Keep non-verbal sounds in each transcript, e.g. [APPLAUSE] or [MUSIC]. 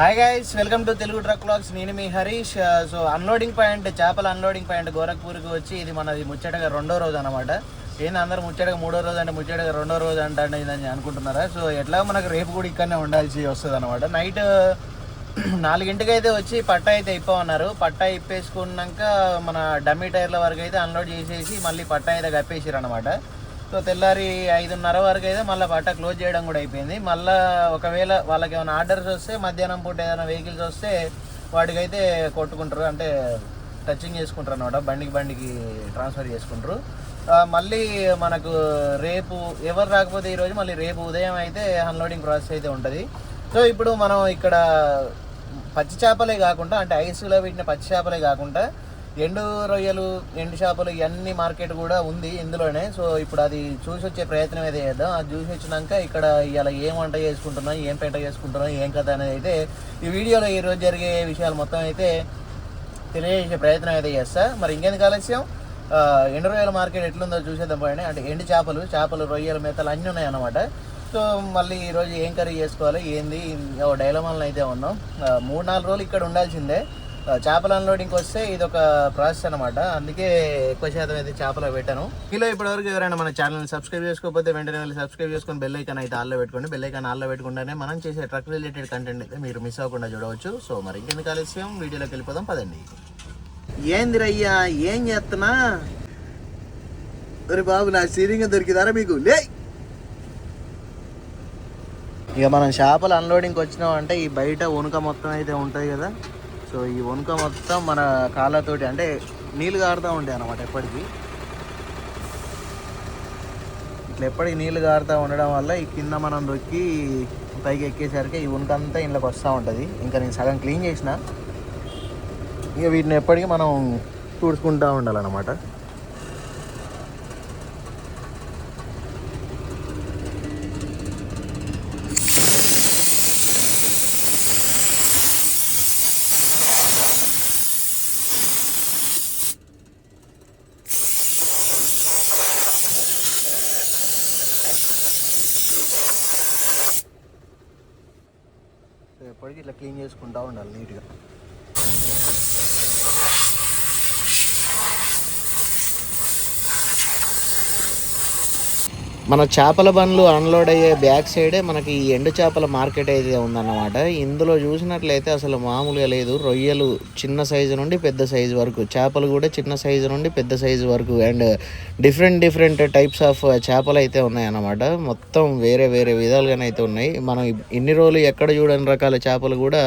Hi guys welcome to Telugu truck vlogs నేను మీ Harish. So unloading point చేపల unloading point గోరఖ్పూర్కి వచ్చి ఇది మనది ముచ్చటగా రెండో రోజు అనమాట ఏంది అందరూ ముచ్చటగా మూడో రోజు అంటే ముచ్చటగా రెండో రోజు అంటే ఇదని అనుకుంటున్నారా? సో ఎట్లా మనకు రేపు కూడా ఇక్కడనే ఉండాల్సి వస్తుంది అనమాట నైట్ uh, [CLEARS THROAT] నాలుగింటికి అయితే వచ్చి పట్టా అయితే ఇప్పమన్నారు. పట్టా ఇప్పేసుకున్నాక మన డమ్మీ టైర్ల వరకు అయితే అన్లోడ్ చేసేసి మళ్ళీ పట్టా అయితే కప్పేసారు అనమాట సో తెల్లారి ఐదున్నర వరకు అయితే మళ్ళీ బట్ట క్లోజ్ చేయడం కూడా అయిపోయింది. మళ్ళీ ఒకవేళ వాళ్ళకి ఏమైనా ఆర్డర్స్ వస్తే మధ్యాహ్నం పూట ఏదైనా వెహికల్స్ వస్తే వాటికైతే కొట్టుకుంటారు. అంటే టచింగ్ చేసుకుంటారు అనమాట బండికి బండికి ట్రాన్స్ఫర్ చేసుకుంటారు. మళ్ళీ మనకు రేపు ఎవరు రాకపోతే ఈరోజు మళ్ళీ రేపు ఉదయం అయితే అన్లోడింగ్ ప్రాసెస్ అయితే ఉంటుంది. సో ఇప్పుడు మనం ఇక్కడ పచ్చి చేపలే కాకుండా అంటే ఐస్లో పెట్టిన పచ్చి చేపలే కాకుండా ఎండు రొయ్యలు ఎండు చేపలు ఇవన్నీ మార్కెట్ కూడా ఉంది ఇందులోనే. సో ఇప్పుడు అది చూసి వచ్చే ప్రయత్నం అయితే చేద్దాం. అది చూసి వచ్చినాక ఇక్కడ ఇలా ఏం వంట చేసుకుంటున్నాం ఏం పెంట చేసుకుంటున్నాం ఏం కథ అనేది అయితే ఈ వీడియోలో ఈరోజు జరిగే విషయాలు మొత్తం అయితే తెలియజేసే ప్రయత్నం అయితే చేస్తా. మరి ఇంకెందుకు ఆలస్యం? ఎండు రొయ్యల మార్కెట్ ఎట్లుందో చూసేద్దాం పోయినా అంటే ఎండు చేపలు చేపలు రొయ్యలు మెత్తలు అన్నీ ఉన్నాయి అన్నమాట సో మళ్ళీ ఈరోజు ఏం కర్రీ చేసుకోవాలి ఏంది? ఓ డైలమాలను అయితే ఉన్నాం. మూడు నాలుగు రోజులు ఇక్కడ ఉండాల్సిందే. చేపల అన్లోడింగ్కి వస్తే ఇది ఒక ప్రాసెస్ అనమాట అందుకే ఎక్కువ శాతం అయితే చేపలు పెట్టాను. మీలో ఇప్పటివరకు ఎవరైనా మన ఛానల్ సబ్స్క్రైబ్ చేసుకోకపోతే వెంటనే వెళ్ళి సబ్స్క్రైబ్ చేసుకొని బెల్ ఐకాన్ అయితే ఆల్లో పెట్టుకోండి. బెల్ ఐకాన్ ఆల్లో పెట్టుకుంటేనే మనం చేసే ట్రక్ రిలేటెడ్ కంటెంట్ అయితే మీరు మిస్ అవ్వకుండా చూడవచ్చు. సో మరి ఇంకెందుకు ఆలస్యం? వీడియోలోకి వెళ్ళిపోదాం పదండి. ఏంది రయ్యా ఏం చేస్తున్నా? అరే బాబు నా సీరింగ్ దొరికిదారా మీకు? లే ఇక మనం చేపలు అన్లోడింగ్కి వచ్చినామంటే ఈ బయట వణుక మొత్తం అయితే ఉంటుంది కదా. సో ఈ వణుక మొత్తం మన కాళ్ళతోటి అంటే నీళ్ళు కారుతూ ఉంటాయి అన్నమాట ఎప్పటికీ. ఇట్లా ఎప్పటికి నీళ్ళు కారుతూ ఉండడం వల్ల ఈ కింద మనం దొక్కి పైకి ఎక్కేసరికి ఈ ఉనుక అంతా ఇంట్లోకి వస్తూ ఉంటుంది. ఇంకా నేను సగం క్లీన్ చేసిన. ఇక వీటిని ఎప్పటికీ మనం తుడుచుకుంటూ ఉండాలన్నమాట సో ఎప్పటికీ ఇట్లా క్లీన్ చేసుకుంటూ ఉండాలి నీట్గా. మన చేపల బండ్లు అన్లోడ్ అయ్యే బ్యాక్ సైడే మనకి ఈ ఎండు చేపల మార్కెట్ అయితే ఉందన్నమాట. ఇందులో చూసినట్లయితే అసలు మామూలుగా లేదు. రొయ్యలు చిన్న సైజు నుండి పెద్ద సైజు వరకు చేపలు కూడా చిన్న సైజు నుండి పెద్ద సైజు వరకు and different different types of చేపలు అయితే ఉన్నాయన్నమాట. మొత్తం వేరే వేరే విధాలుగానే అయితే ఉన్నాయి. మనం ఇన్ని రోజులు ఎక్కడ చూడని రకాల చేపలు కూడా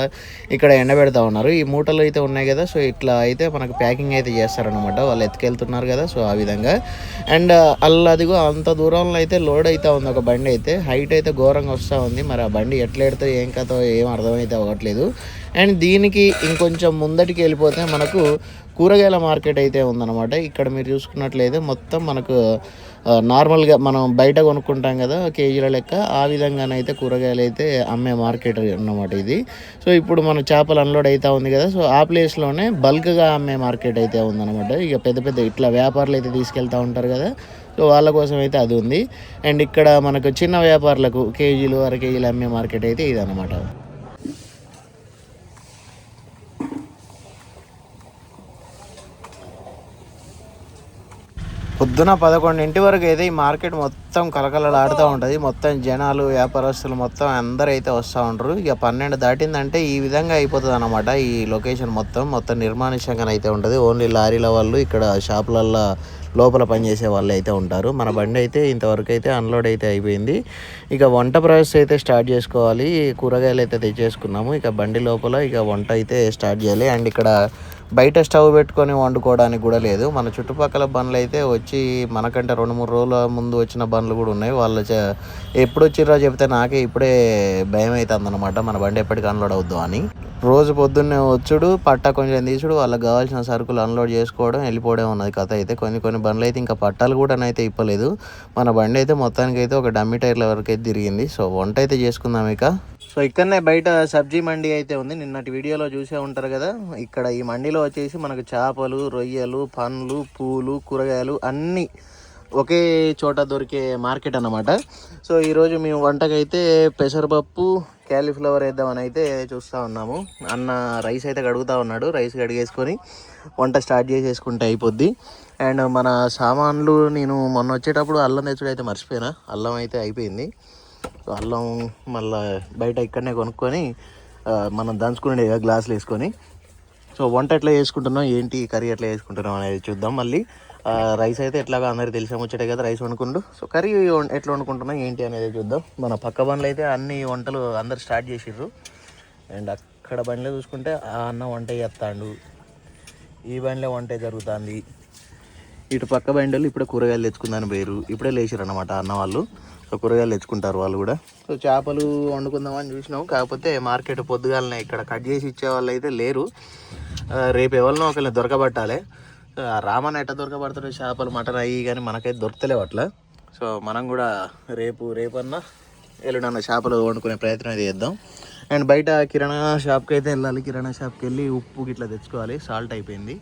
ఇక్కడ ఎండబెడతా ఉన్నారు. ఈ మూటలు అయితే ఉన్నాయి కదా సో ఇట్లా అయితే మనకు ప్యాకింగ్ అయితే చేస్తారనమాట వాళ్ళు ఎత్తుకెళ్తున్నారు కదా సో ఆ విధంగా. అండ్ అల్లదిగో అంత దూరంలో అయితే అయితే లోడ్ అయితే ఉంది ఒక బండి అయితే. హైట్ అయితే ఘోరంగా వస్తూ ఉంది. మరి ఆ బండి ఎట్లా ఏం కథో ఏం అర్థమైతే అవ్వట్లేదు. అండ్ దీనికి ఇంకొంచెం ముందటికి వెళ్ళిపోతే మనకు కూరగాయల మార్కెట్ అయితే ఉందన్నమాట. ఇక్కడ మీరు చూసుకున్నట్లయితే మొత్తం మనకు నార్మల్గా మనం బయట కొనుక్కుంటాం కదా కేజీల లెక్క. ఆ విధంగానైతే కూరగాయలు అయితే అమ్మే మార్కెట్ అన్నమాట ఇది. సో ఇప్పుడు మన చేపలు అన్లోడ్ అవుతా ఉంది కదా సో ఆ ప్లేస్లోనే బల్క్గా అమ్మే మార్కెట్ అయితే ఉందన్నమాట. ఇక పెద్ద పెద్ద ఇట్లా వ్యాపారులు అయితే తీసుకెళ్తూ ఉంటారు కదా. సో వాళ్ళ కోసం అయితే అది ఉంది. అండ్ ఇక్కడ మనకు చిన్న వ్యాపారులకు కేజీలు అర కేజీలు అమ్మే మార్కెట్ అయితే ఇది అనమాట పొద్దున పదకొండింటి వరకు అయితే ఈ మార్కెట్ మొత్తం కలకలలాడుతూ ఉంటుంది. మొత్తం జనాలు వ్యాపారస్తులు మొత్తం అందరూ అయితే వస్తూ ఉంటారు ఇక పన్నెండు దాటిందంటే ఈ విధంగా అయిపోతుంది అనమాట ఈ లొకేషన్ మొత్తం. మొత్తం నిర్మానుష్యంగా అయితే ఉంటుంది. ఓన్లీ లారీల వాళ్ళు ఇక్కడ షాపులల్లో లోపల పనిచేసే వాళ్ళు అయితే ఉంటారు. మన బండి అయితే ఇంతవరకు అయితే అన్లోడ్ అయితే అయిపోయింది. ఇక వంట ప్రాసెస్ అయితే స్టార్ట్ చేసుకోవాలి. కూరగాయలు అయితే తెచ్చేసుకున్నాము. ఇక బండి లోపల ఇక వంట అయితే స్టార్ట్ చేయాలి. అండ్ ఇక్కడ బయట స్టవ్ పెట్టుకొని వండుకోవడానికి కూడా లేదు. మన చుట్టుపక్కల బండ్లు అయితే వచ్చి మనకంటే రెండు మూడు రోజుల ముందు వచ్చిన బండ్లు కూడా ఉన్నాయి. వాళ్ళు చ- ఎప్పుడు వచ్చిర్రో చెప్తే నాకే ఇప్పుడే భయం అవుతుంది అనమాట మన బండి ఎప్పటికి అన్లోడ్ అవుద్దాం అని. రోజు పొద్దున్నే వచ్చుడు పట్ట కొంచెం తీసుడు వాళ్ళకి కావాల్సిన సరుకులు అన్లోడ్ చేసుకోవడం వెళ్ళిపోవడం ఉన్నది కథ అయితే. కొన్ని కొన్ని బండ్లు అయితే ఇంకా పట్టాలు కూడా అయితే ఇప్పలేదు. మన బండి అయితే మొత్తానికి అయితే ఒక డమ్మి టైర్ల వరకు అయితే తిరిగింది. సో వంట అయితే చేసుకుందాం ఇక. సో ఇక్కడనే బయట సబ్జీ మండి అయితే ఉంది. నిన్నటి వీడియోలో చూసే ఉంటారు కదా. ఇక్కడ ఈ మండిలో వచ్చేసి మనకు చేపలు రొయ్యలు పండ్లు పూలు కూరగాయలు అన్నీ ఒకే చోట దొరికే మార్కెట్ అన్నమాట. సో ఈరోజు మేము వంటకైతే పెసరపప్పు క్యాలీఫ్లవర్ వేద్దామని అయితే చూస్తూ ఉన్నాము. అన్న రైస్ అయితే కడుగుతూ ఉన్నాడు. రైస్ కడిగేసుకొని వంట స్టార్ట్ చేసేసుకుంటే అయిపోద్ది. అండ్ మన సామాన్లు నేను మొన్న వచ్చేటప్పుడు అల్లం తెచ్చుడు అయితే మర్చిపోయినా. అల్లం అయితే అయిపోయింది. అల్లం మళ్ళీ బయట ఇక్కడనే కొనుక్కొని మనం దంచుకునే గ్లాసులు వేసుకొని. సో వంట ఎట్లా చేసుకుంటున్నాం? ఏంటి? కర్రీ ఎట్లా చేసుకుంటున్నాం అనేది చూద్దాం మళ్ళీ. రైస్ అయితే ఎట్లాగా అందరికీ తెలిసే ముచ్చటే కదా రైస్ వండుకుంటూ సో కర్రీ ఎట్లా వండుకుంటున్నాం? ఏంటి అనేది చూద్దాం. మన పక్క బండ్లు అయితే అన్ని వంటలు అందరు స్టార్ట్ చేసిర్రు. అండ్ అక్కడ బండిలో చూసుకుంటే ఆ అన్న వంట చేస్తాడు. ఈ బండిలో వంట జరుగుతుంది. ఇటు పక్క బండిలు ఇప్పుడే కూరగాయలు తెచ్చుకుందని పేరు ఇప్పుడే లేచిరు అన్నమాట అన్న వాళ్ళు. సో కూరగాయలు తెచ్చుకుంటారు వాళ్ళు కూడా? సో చేపలు వండుకుందామని చూసినాం. కాకపోతే మార్కెట్ పొద్దుగాలనే ఇక్కడ కట్ చేసి ఇచ్చే వాళ్ళు అయితే లేరు రేపు ఎవరినో ఒకరిని దొరకబట్టాలి. సో రామన్ ఎట్ట దొరకబడతాడు చేపలు మటన్ అయ్యి కానీ మనకైతే దొరకలేవు అట్లా. సో మనం కూడా రేపు రేపన్నా ఎల్లుడన్న చేపలు వండుకునే ప్రయత్నం అయితే చేద్దాం. అండ్ బయట కిరాణా షాప్కి అయితే వెళ్ళాలి. కిరాణా షాప్కి వెళ్ళి ఉప్పు గిట్లా తెచ్చుకోవాలి. సాల్ట్ అయిపోయింది.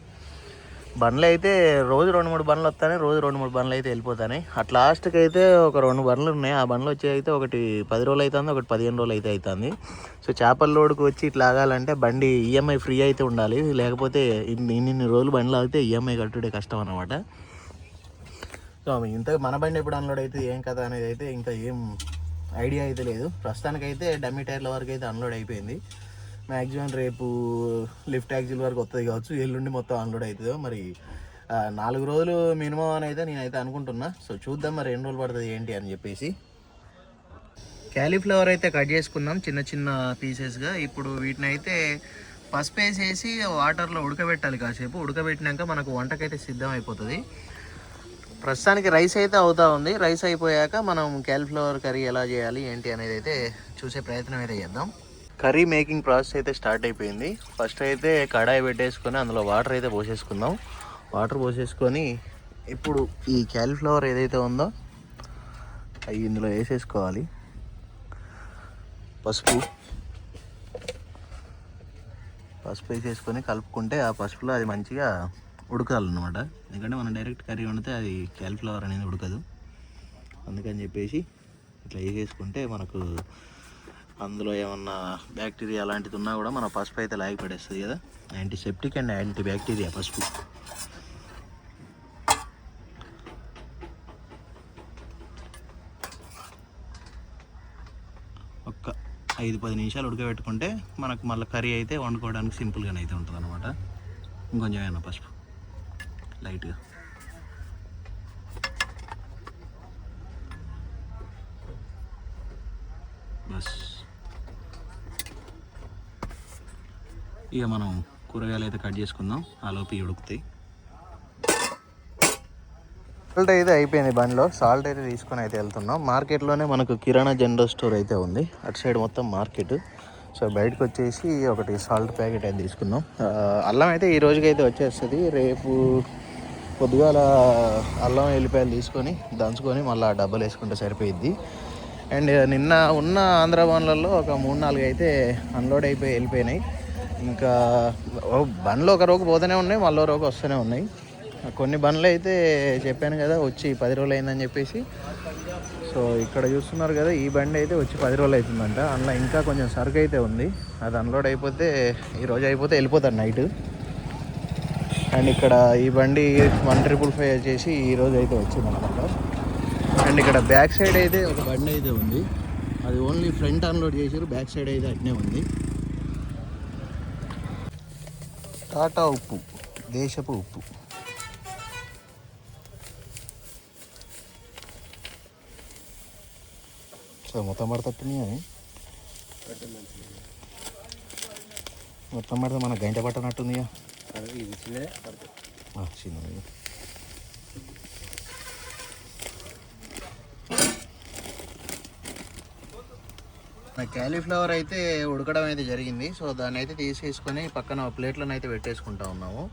బండ్లు అయితే రోజు రెండు మూడు బండ్లు వస్తాయి రోజు రెండు మూడు బండ్లు అయితే వెళ్ళిపోతాయి అట్ లాస్ట్కి అయితే ఒక రెండు బండ్లు ఉన్నాయి. ఆ బండ్లు వచ్చి అయితే ఒకటి పది రోజులు అవుతుంది ఒకటి పదిహేను రోజులు అయితే అవుతుంది సో చేపల లోడ్కి వచ్చి ఇట్లా ఆగాలంటే బండి ఈఎంఐ ఫ్రీ అయితే ఉండాలి. లేకపోతే ఇన్ని ఇన్ని రోజులు బండ్లు ఆగితే ఈఎంఐ కట్టుడే కష్టం అనమాట సో ఇంత మన బండి ఎప్పుడు అన్లోడ్ అయితే ఏం కథ అనేది అయితే ఇంకా ఏం ఐడియా అయితే లేదు. ప్రస్తుతానికైతే డమ్మీ టైర్ల వరకు అయితే అన్లోడ్ అయిపోయింది. మ్యాక్సిమం రేపు లిఫ్ట్ యాక్సిల్ వరకు వస్తుంది కావచ్చు. ఎల్లుండి మొత్తం అన్లోడ్ అవుతుందో మరి నాలుగు రోజులు మినిమం అని అయితే నేనైతే అనుకుంటున్నా. సో చూద్దాం మరి ఎన్ని రోజులు పడుతుంది ఏంటి అని చెప్పేసి. క్యాలీఫ్లవర్ అయితే కట్ చేసుకున్నాం చిన్న చిన్న పీసెస్గా ఇప్పుడు వీటిని అయితే పసుపు వేసేసి వాటర్లో ఉడకబెట్టాలి కాసేపు. ఉడకబెట్టినాక మనకు వంటకైతే సిద్ధం అయిపోతుంది. ప్రస్తుతానికి రైస్ అయితే అవుతా ఉంది. రైస్ అయిపోయాక మనం క్యాలీఫ్లవర్ కర్రీ ఎలా చేయాలి ఏంటి అనేది అయితే చూసే ప్రయత్నం అయితే చేద్దాం. కర్రీ మేకింగ్ ప్రాసెస్ అయితే స్టార్ట్ అయిపోయింది. ఫస్ట్ అయితే కడాయి పెట్టేసుకొని అందులో వాటర్ అయితే పోసేసుకుందాం. వాటర్ పోసేసుకొని ఇప్పుడు ఈ క్యాలీఫ్లవర్ ఏదైతే ఉందో అవి ఇందులో వేసేసుకోవాలి. పసుపు. పసుపు వేసేసుకొని కలుపుకుంటే ఆ పసుపులో అది మంచిగా ఉడకాలన్నమాట. ఎందుకంటే మనం డైరెక్ట్ కర్రీ వండితే అది క్యాలిఫ్లవర్ అనేది ఉడకదు. అందుకని చెప్పేసి ఇట్లా వేసేసుకుంటే మనకు అందులో ఏమన్నా బ్యాక్టీరియా అలాంటిది ఉన్నా కూడా మన పసుపు అయితే లాగి పడేస్తుంది కదా? యాంటీసెప్టిక్ అండ్ యాంటీ బ్యాక్టీరియా పసుపు. ఒక్క ఐదు పది నిమిషాలు ఉడకబెట్టుకుంటే మనకు మళ్ళీ కర్రీ అయితే వండుకోవడానికి సింపుల్గానే అయితే ఉంటుంది అనమాట ఇంకొంచెం అయినా పసుపు? లైట్గా. బస్. ఇక మనం కూరగాయలు అయితే కట్ చేసుకుందాం. ఆ లోపు ఉడుకుతాయి. సాల్ట్ అయితే అయిపోయింది బండిలో. సాల్ట్ అయితే తీసుకొని అయితే వెళ్తున్నాం. మార్కెట్లోనే మనకు కిరాణా జనరల్ స్టోర్ అయితే ఉంది. అటు సైడ్ మొత్తం మార్కెట్. సో బయటకు వచ్చేసి ఒకటి సాల్ట్ ప్యాకెట్ అయితే తీసుకున్నాం. అల్లం అయితే ఈ రోజుకైతే వచ్చేస్తుంది. రేపు పొద్దుగాల అల్లం ఎల్లిపాయలు తీసుకొని దంచుకొని మళ్ళీ డబ్బులు వేసుకుంటే సరిపోయిద్ది. అండ్ నిన్న ఉన్న ఆంధ్ర బండ్లలో ఒక మూడు నాలుగు అయితే అన్లోడ్ అయిపోయి వెళ్ళిపోయినాయి. ఇంకా బండ్లు ఒక రోజు పోతూనే ఉన్నాయి మళ్ళీ రోజు వస్తూనే ఉన్నాయి. కొన్ని బండ్లు అయితే చెప్పాను కదా వచ్చి పది రోజులు అయిందని చెప్పేసి. సో ఇక్కడ చూస్తున్నారు కదా ఈ బండి అయితే వచ్చి పది రోజులు అవుతుందంట. అందులో ఇంకా కొంచెం సరుకు అయితే ఉంది. అది అన్లోడ్ అయిపోతే ఈరోజు అయిపోతే వెళ్ళిపోతారు నైట్. అండ్ ఇక్కడ ఈ బండి వన్ ట్రిపుల్ ఫైవ్ వచ్చేసి ఈ రోజు అయితే వచ్చింది అనమాట అండ్ ఇక్కడ బ్యాక్ సైడ్ అయితే ఒక బండి అయితే ఉంది. అది ఓన్లీ ఫ్రంట్ అన్లోడ్ చేసారు బ్యాక్ సైడ్ అయితే అట్నే ఉంది. టాటా ఉప్పు దేశపు ఉప్పు. సో మొత్తం పడతట్టున్నాయి అవి? మొత్తం పడితే మన గంట పట్టనట్టుంది చిన్నది. క్యాలీఫ్లవర్ అయితే ఉడకడం అయితే జరిగింది. సో దాన్ని అయితే తీసేసుకొని పక్కన ప్లేట్లను అయితే పెట్టేసుకుంటా ఉన్నాము.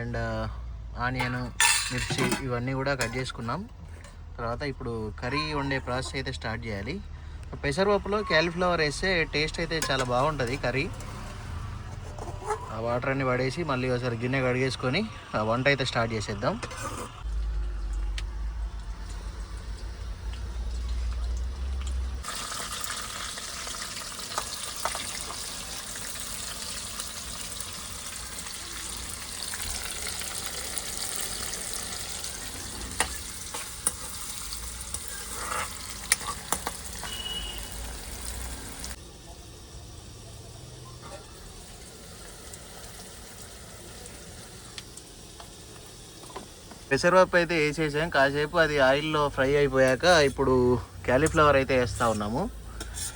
అండ్ ఆనియన్ మిర్చి ఇవన్నీ కూడా కట్ చేసుకున్నాం. తర్వాత ఇప్పుడు కర్రీ వండే ప్రాసెస్ అయితే స్టార్ట్ చేయాలి. పెసరపప్పులో క్యాలీఫ్లవర్ వేస్తే టేస్ట్ అయితే చాలా బాగుంటుంది కర్రీ. ఆ వాటర్ అన్ని పడేసి మళ్ళీ ఒకసారి గిన్నె కడిగేసుకొని ఆ వంట అయితే స్టార్ట్ చేసేద్దాం. పెసరపప్పు అయితే వేసేసాం. కాసేపు అది ఆయిల్లో ఫ్రై అయిపోయాక ఇప్పుడు క్యాలీఫ్లవర్ అయితే వేస్తూ ఉన్నాము.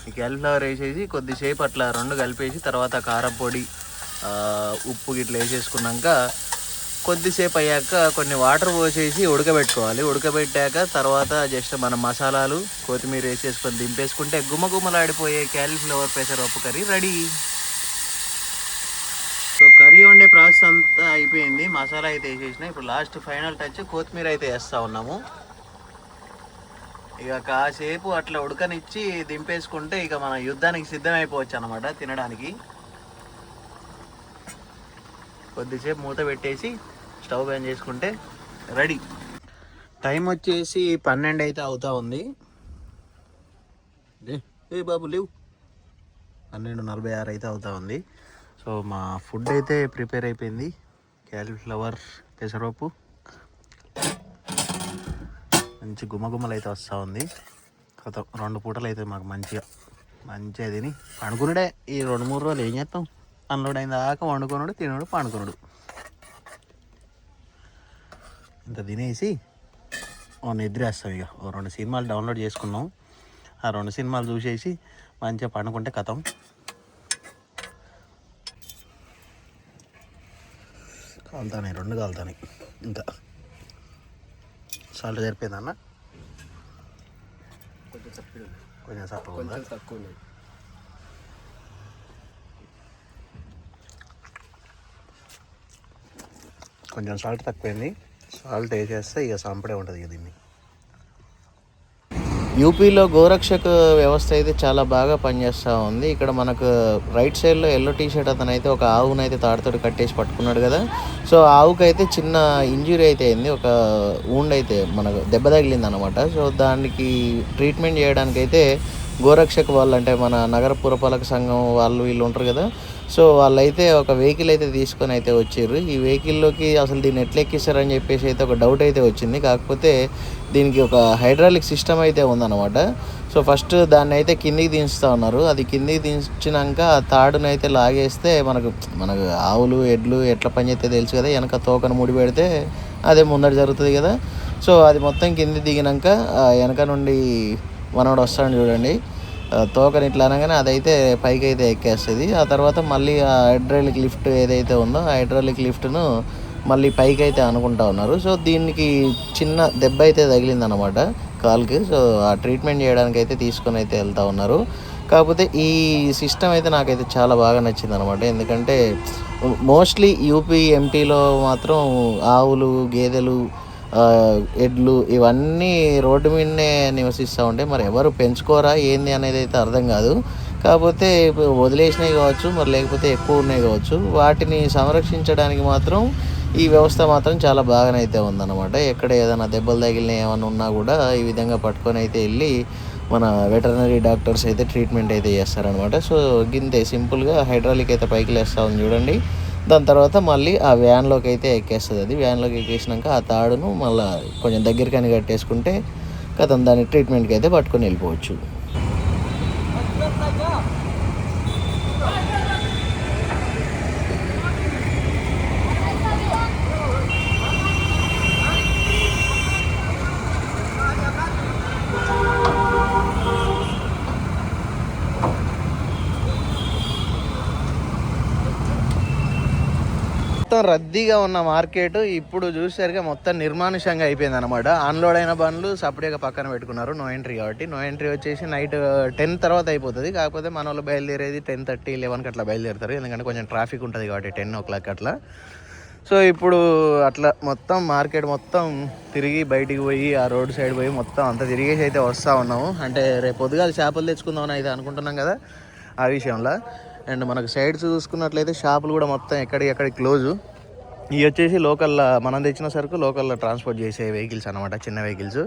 ఈ క్యాలీఫ్లవర్ వేసేసి కొద్దిసేపు అట్లా రెండు కలిపేసి తర్వాత కారం పొడి ఉప్పు గిట్లా వేసేసుకున్నాక కొద్దిసేపు అయ్యాక కొన్ని వాటర్ పోసేసి ఉడకబెట్టుకోవాలి. ఉడకబెట్టాక తర్వాత జస్ట్ మన మసాలాలు కొత్తిమీర వేసేసుకొని దింపేసుకుంటే గుమగుమలాడిపోయే క్యాలీఫ్లవర్ పెసరపప్పు కర్రీ రెడీ. కర్రీ వండే ప్రాసెస్ అంతా అయిపోయింది. మసాలా అయితే వేసేసిన. ఇప్పుడు లాస్ట్ ఫైనల్ టచ్ కొత్తిమీర అయితే వేస్తూ ఉన్నాము. ఇక కాసేపు అట్లా ఉడకనిచ్చి దింపేసుకుంటే ఇక మన యుద్ధానికి సిద్ధమైపోవచ్చు అనమాట తినడానికి. కొద్దిసేపు మూత పెట్టేసి స్టవ్ ఆన్ చేసుకుంటే రెడీ. టైం వచ్చేసి పన్నెండు అయితే అవుతా ఉంది. ఏ బాబు లేవు. పన్నెండు నలభై ఆరు అయితే అవుతా ఉంది. సో మా ఫుడ్ అయితే ప్రిపేర్ అయిపోయింది. క్యాలీఫ్లవర్ పెసరపప్పు. మంచి గుమ్మగుమ్మలు అయితే వస్తూ ఉంది. కొత్త రెండు పూటలు అయితే మాకు మంచిగా మంచిగా తిని పండుకునుడే. ఈ రెండు మూడు రోజులు ఏం చేస్తాం? అన్లోడ్ అయిన దాకా వండుకొనుడు తినుడు పండుకునుడు. ఇంత తినేసి ఓ నిద్రేస్తాం ఇక. ఓ రెండు సినిమాలు డౌన్లోడ్ చేసుకున్నాం. ఆ రెండు సినిమాలు చూసేసి మంచిగా పండుకుంటే కథం. కాలుతాయి రెండు కాలుతాయి ఇంకా. సాల్ట్ సరిపోయిందన్న కొంచెం కొంచెం తక్కువ కొంచెం సాల్ట్ తక్కువైంది. సాల్ట్ వేసేస్తే ఇక సంపడే ఉంటుంది ఇక దీన్ని. యూపీలో గోరక్షక వ్యవస్థ అయితే చాలా బాగా పనిచేస్తూ ఉంది. ఇక్కడ మనకు రైట్ సైడ్లో ఎల్లో టీ షర్ట్ అతను అయితే ఒక ఆవునైతే తాడుతోటి కట్టేసి పట్టుకున్నాడు కదా. సో ఆవుకి అయితే చిన్న ఇంజురీ అయితే అయింది. ఒక ఊండ్ అయితే మనకు దెబ్బ తగిలింది అనమాట సో దానికి ట్రీట్మెంట్ చేయడానికి అయితే గోరక్షక్ వాళ్ళు అంటే మన నగర పురపాలక సంఘం వాళ్ళు వీళ్ళు ఉంటారు కదా. సో వాళ్ళైతే ఒక వెహికల్ అయితే తీసుకొని అయితే వచ్చారు. ఈ వెహికల్లోకి అసలు దీన్ని ఎట్లా ఎక్కిస్తారని చెప్పేసి అయితే ఒక డౌట్ అయితే వచ్చింది. కాకపోతే దీనికి ఒక హైడ్రాలిక్ సిస్టమ్ అయితే ఉందన్నమాట. సో ఫస్ట్ దాన్ని అయితే కిందికి దించుతూ ఉన్నారు. అది కిందికి దించినాక ఆ తాడుని అయితే లాగేస్తే మనకు మనకు ఆవులు ఎడ్లు ఎట్లా పనిచేస్తే తెలుసు కదా. వెనక తోకను ముడి పెడితే అదే ముందర జరుగుతుంది కదా. సో అది మొత్తం కింది దిగినాక వెనక నుండి మనోడు వస్తాడు చూడండి. తోకని ఇట్లా అనగానే అదైతే పైకి అయితే ఎక్కేస్తుంది. ఆ తర్వాత మళ్ళీ ఆ హైడ్రాలిక్ లిఫ్ట్ ఏదైతే ఉందో ఆ హైడ్రాలిక్ లిఫ్ట్ను మళ్ళీ పైకి అయితే అనుకుంటా ఉన్నారు. సో దీనికి చిన్న దెబ్బ అయితే తగిలిందనమాట కాల్కి. సో ఆ ట్రీట్మెంట్ చేయడానికి అయితే తీసుకొని అయితే వెళ్తూ ఉన్నారు. కాకపోతే ఈ సిస్టమ్ అయితే నాకైతే చాలా బాగా నచ్చింది అనమాట ఎందుకంటే మోస్ట్లీ యూపీ ఎంపీలో మాత్రం ఆవులు గేదెలు ఎడ్లు ఇవన్నీ రోడ్డు మీదనే నివసిస్తూ ఉంటే మరి ఎవరు పెంచుకోరా ఏంది అనేది అయితే అర్థం కాదు. కాకపోతే ఇప్పుడు వదిలేసినవి కావచ్చు మరి లేకపోతే ఎక్కువ ఉన్నాయి కావచ్చు వాటిని సంరక్షించడానికి మాత్రం ఈ వ్యవస్థ మాత్రం చాలా బాగానైతే ఉందన్నమాట. ఎక్కడ ఏదైనా దెబ్బలు తగిలిన ఏమైనా ఉన్నా కూడా ఈ విధంగా పట్టుకొని అయితే వెళ్ళి మన వెటర్నరీ డాక్టర్స్ అయితే ట్రీట్మెంట్ అయితే చేస్తారనమాట సో గింతే సింపుల్గా హైడ్రాలిక్ అయితే పైకి లేస్తూ ఉంది చూడండి. దాని తర్వాత మళ్ళీ ఆ వ్యాన్లోకి అయితే ఎక్కేస్తుంది అది. వ్యాన్లోకి ఎక్కేసినాక ఆ తాడును మళ్ళీ కొంచెం దగ్గరికని కట్టేసుకుంటే కథం దాని ట్రీట్మెంట్కి అయితే పట్టుకొని వెళ్ళిపోవచ్చు. మొత్తం రద్దీగా ఉన్న మార్కెట్ ఇప్పుడు చూసేసరికి మొత్తం నిర్మానుషంగా అయిపోయింది అనమాట ఆన్లోడ్ అయిన బండ్లు సపరేట్గా పక్కన పెట్టుకున్నారు. నో ఎంట్రీ కాబట్టి. నో ఎంట్రీ వచ్చేసి నైట్ టెన్ uh, తర్వాత అయిపోతుంది. కాకపోతే మన వాళ్ళు బయలుదేరేది టెన్ థర్టీ లెవెన్కి అట్లా బయలుదేరుతారు. ఎందుకంటే కొంచెం ట్రాఫిక్ ఉంటుంది కాబట్టి టెన్ ఓ క్లాక్ అట్లా. సో ఇప్పుడు అట్లా మొత్తం మార్కెట్ మొత్తం తిరిగి బయటికి పోయి ఆ రోడ్ సైడ్ పోయి మొత్తం అంతా తిరిగేసి అయితే వస్తూ ఉన్నాము. అంటే రేపు పొద్దుగాల చేపలు తెచ్చుకుందామని అయితే అనుకుంటున్నాం కదా. ఆ విషయంలో. అండ్ మనకు సైడ్స్ చూసుకున్నట్లయితే షాపులు కూడా మొత్తం ఎక్కడికి ఎక్కడికి క్లోజు. ఇవి వచ్చేసి లోకల్లో మనం తెచ్చిన సరుకు లోకల్లో ట్రాన్స్పోర్ట్ చేసే వెహికల్స్ అనమాట చిన్న వెహికల్స్.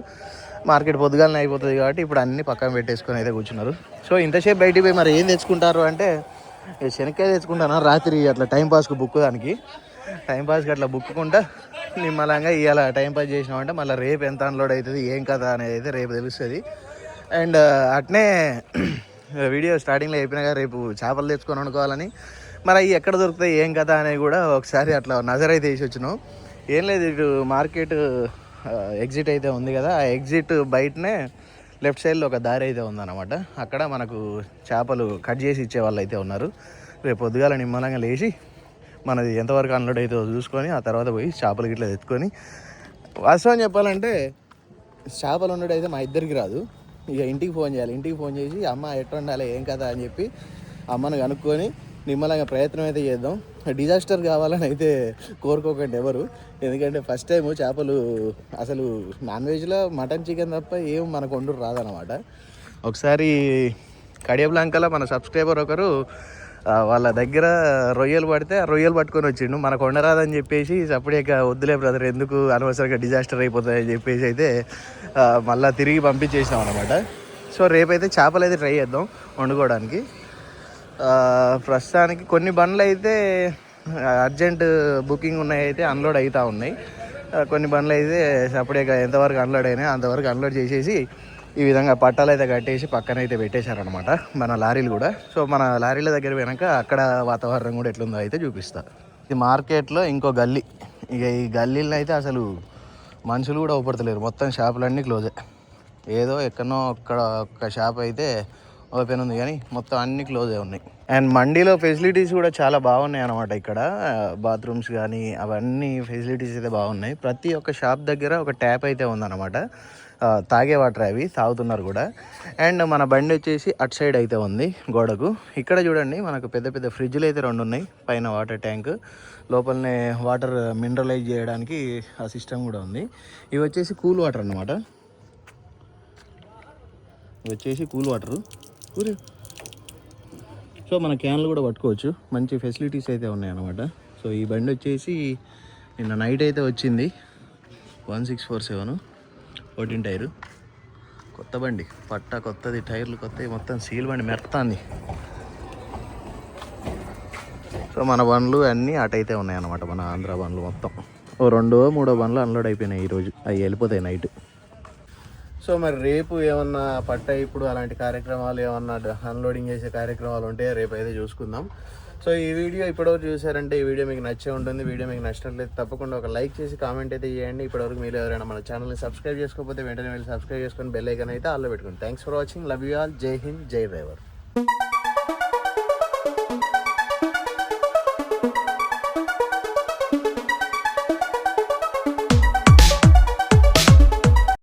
మార్కెట్ పొద్దుగాలనే అయిపోతుంది కాబట్టి ఇప్పుడు అన్ని పక్కన పెట్టేసుకొని అయితే కూర్చున్నారు. సో ఇంతసేపు బయటికి పోయి మరి ఏం తెచ్చుకుంటారు అంటే శనక్కాయ తెచ్చుకుంటాను? రాత్రి అట్లా టైంపాస్కి బుక్ దానికి. టైంపాస్కి అట్లా బుక్కుంటా నిమ్మలంగా ఇవాళ టైంపాస్ చేసినామంటే మళ్ళీ రేపు ఎంత అన్లోడ్ అవుతుంది ఏం కదా అనేది అయితే రేపు తెలుస్తుంది. అండ్ అట్నే వీడియో స్టార్టింగ్లో చెప్పినా రేపు చేపలు తెచ్చుకొని వండుకోవాలని. మరి అవి ఎక్కడ దొరుకుతాయి ఏం కదా అనేది కూడా ఒకసారి అట్లా నజర్ అయితే వేసి వచ్చినాం. ఏం లేదు ఇటు మార్కెట్ ఎగ్జిట్ అయితే ఉంది కదా ఆ ఎగ్జిట్ బయటనే లెఫ్ట్ సైడ్లో ఒక దారి అయితే ఉందన్నమాట. అక్కడ మనకు చేపలు కట్ చేసి ఇచ్చే వాళ్ళు అయితే ఉన్నారు. రేపు పొద్దుగాల నిమ్మలంగా లేచి మనది ఎంతవరకు అన్లోడ్ అయితే చూసుకొని ఆ తర్వాత పోయి చేపలు గిట్ల ఎత్తుకొని వాస్తవం చెప్పాలంటే చేపలు ఉండడం అయితే మా ఇద్దరికి రాదు. ఇక ఇంటికి ఫోన్ చేయాలి. ఇంటికి ఫోన్ చేసి అమ్మ ఎట్లా ఉండాలి? ఏం కదా అని చెప్పి అమ్మను కనుక్కొని నిమ్మలంగా ప్రయత్నం అయితే చేద్దాం. డిజాస్టర్ కావాలని అయితే కోరుకోకండి ఎవరు. ఎందుకంటే ఫస్ట్ టైం చేపలు అసలు నాన్ వెజ్లో మటన్ చికెన్ తప్ప ఏం మనకు వండు రాదనమాట ఒకసారి కడియబ్లాంకలో మన సబ్స్క్రైబర్ ఒకరు వాళ్ళ దగ్గర రొయ్యలు పడితే ఆ రొయ్యలు పట్టుకొని వచ్చిండు. మనకు వండరాదని చెప్పేసి సపరేక వద్దులే బ్రదర్ ఎందుకు అనవసరంగా డిజాస్టర్ అయిపోతాయని చెప్పేసి అయితే మళ్ళీ తిరిగి పంపించేసాం అనమాట సో రేపైతే చేపలు అయితే ట్రై చేద్దాం వండుకోవడానికి. ప్రస్తుతానికి కొన్ని బండ్లు అయితే అర్జెంట్ బుకింగ్ ఉన్నాయి అయితే అన్లోడ్ అవుతూ ఉన్నాయి. కొన్ని బండ్లు అయితే సపరేక ఎంతవరకు అన్లోడ్ అయినాయి అంతవరకు అన్లోడ్ చేసేసి ఈ విధంగా పట్టాలు అయితే కట్టేసి పక్కన అయితే పెట్టేశారనమాట మన లారీలు కూడా. సో మన లారీల దగ్గర వెనక అక్కడ వాతావరణం కూడా ఎట్లుందో అయితే చూపిస్తా. ఇది మార్కెట్లో ఇంకో గల్లీ. ఇక ఈ గల్లీలో అయితే అసలు మనుషులు కూడా ఊపడతలేరు. మొత్తం షాపులన్నీ క్లోజే. ఏదో ఎక్కడనో ఒక్కడ ఒక్క షాప్ అయితే ఓపెన్ ఉంది కానీ మొత్తం అన్ని క్లోజ్ ఉన్నాయి. అండ్ మండీలో ఫెసిలిటీస్ కూడా చాలా బాగున్నాయి అనమాట ఇక్కడ. బాత్రూమ్స్ కానీ అవన్నీ ఫెసిలిటీస్ అయితే బాగున్నాయి. ప్రతి ఒక్క షాప్ దగ్గర ఒక ట్యాప్ అయితే ఉందన్నమాట. తాగే వాటర్ అవి తాగుతున్నారు కూడా. అండ్ మన బండి వచ్చేసి అటు సైడ్ అయితే ఉంది గోడకు. ఇక్కడ చూడండి మనకు పెద్ద పెద్ద ఫ్రిడ్జ్లు అయితే రెండు ఉన్నాయి. పైన వాటర్ ట్యాంక్ లోపలనే వాటర్ మినరలైజ్ చేయడానికి ఆ సిస్టమ్ కూడా ఉంది. ఇవి వచ్చేసి కూల్ వాటర్ అన్నమాట. ఇవి వచ్చేసి కూల్ వాటర్. ఊరే సో మన క్యాన్లు కూడా పట్టుకోవచ్చు. మంచి ఫెసిలిటీస్ అయితే ఉన్నాయన్నమాట సో ఈ బండి వచ్చేసి నిన్న నైట్ అయితే వచ్చింది. One six four seven. Fourteen tyre. కొత్త బండి పట్ట కొత్తది టైర్లు కొత్తవి మొత్తం సీల్ బండి మెత్తాంది. సో మన బండ్లు అన్నీ అటైతే ఉన్నాయి అన్నమాట మన ఆంధ్ర బండ్లు మొత్తం. ఓ రెండో మూడో బండ్లు అన్లోడ్ అయిపోయినాయి ఈరోజు. అవి వెళ్ళిపోతాయి నైట్ సో మరి రేపు ఏమన్నా పట్ట ఇప్పుడు అలాంటి కార్యక్రమాలు ఏమన్నా అన్లోడింగ్ చేసే కార్యక్రమాలు ఉంటే రేపు అయితే చూసుకుందాం. సో ఈ వీడియో ఇప్పటివరకు చూసారంటే ఈ వీడియో మీకు నచ్చే ఉంటుంది. వీడియో మీకు నచ్చినట్లయితే తప్పకుండా ఒక లైక్ చేసి కామెంట్ అయితే చేయండి. ఇప్పటివరకు మీరు ఎవరైనా మన ఛానల్ని సబ్స్క్రైబ్ చేసుకోకపోతే వెంటనే వెళ్ళి సబ్స్క్రైబ్ చేసుకొని బెల్ ఐకన్ అయితే ఆల్లో పెట్టుకోండి. Thanks for watching love you all జై హింద్ జై డ్రైవర్